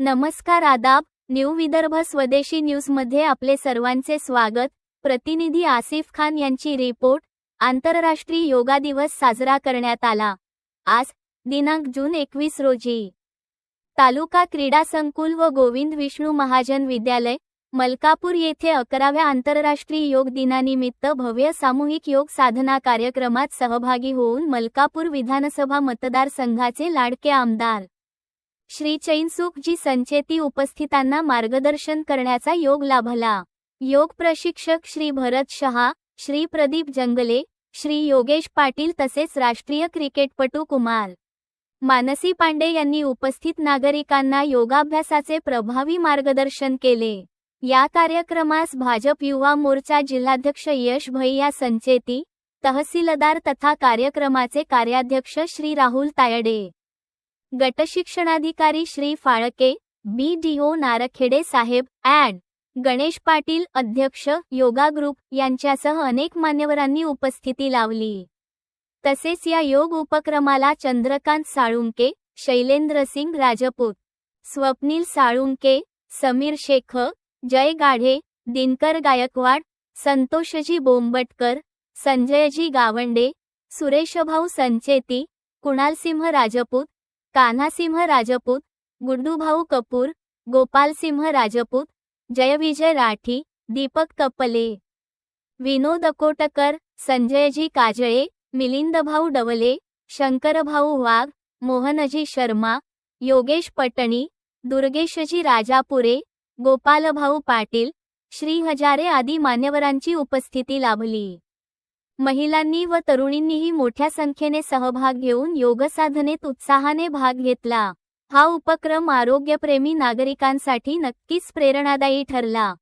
नमस्कार आदाब न्यू विदर्भ स्वदेशी न्यूजमध्ये आपले सर्वांचे स्वागत. प्रतिनिधी आसिफ खान यांची रिपोर्ट आंतरराष्ट्रीय योगा दिवस साजरा करण्यात आला. आज दिनांक जून एकवीस रोजी. तालुका क्रीडा संकुल व गोविंद विष्णू महाजन विद्यालय मलकापूर येथे अकराव्या आंतरराष्ट्रीय योग दिनानिमित्त भव्य सामूहिक योग साधना कार्यक्रमात सहभागी होऊन मलकापूर विधानसभा मतदारसंघाचे लाडके आमदार श्री चैनसुखजी संचेती उपस्थितांना मार्गदर्शन करण्याचा योग लाभला. योग प्रशिक्षक श्री भरत शहा श्री प्रदीप जंगले श्री योगेश पाटील तसेच राष्ट्रीय क्रिकेटपटू कुमार मानसी पांडे यांनी उपस्थित नागरिकांना योगाभ्यासाचे प्रभावी मार्गदर्शन केले. या कार्यक्रमास भाजप युवा मोर्चा जिल्हाध्यक्ष यश भैया संचेती तहसीलदार तथा कार्यक्रमाचे कार्याध्यक्ष Shri Rahul Tayde गटशिक्षणाधिकारी Shri Phalke B D O Narkhede Saheb and Ganesh Patil अध्यक्ष योगा ग्रुप यांच्यासह अनेक मान्यवरांनी उपस्थिती लावली. तसेच या योग उपक्रमाला चंद्रकांत साळुंके शैलेंद्रसिंग राजपूत स्वप्नील साळुंके समीर शेख जय गाढे दिनकर गायकवाड संतोषजी बोंबटकर संजयजी गावंडे सुरेशभाऊ संचेती कुणालसिंह राजपूत कान्हासिंह राजपूत गुड्डूभाऊ कपूर गोपालसिंह राजपूत जयविजय राठी दीपक कपले. विनोद अकोटकर संजयजी काजळे मिलिंदभाऊ डवले शंकरभाऊ वाघ मोहनजी शर्मा योगेश पटणी दुर्गेशजी राजापुरे गोपालभाऊ पाटील श्री हजारे आदी मान्यवरांची उपस्थिती लाभली. महिलांनी व तरुणींनीही मोठ्या संख्येने सहभाग घेऊन योगसाधनेत उत्साहाने भाग घेतला. हा उपक्रम आरोग्यप्रेमी नागरिकांसाठी नक्कीच प्रेरणादायी ठरला.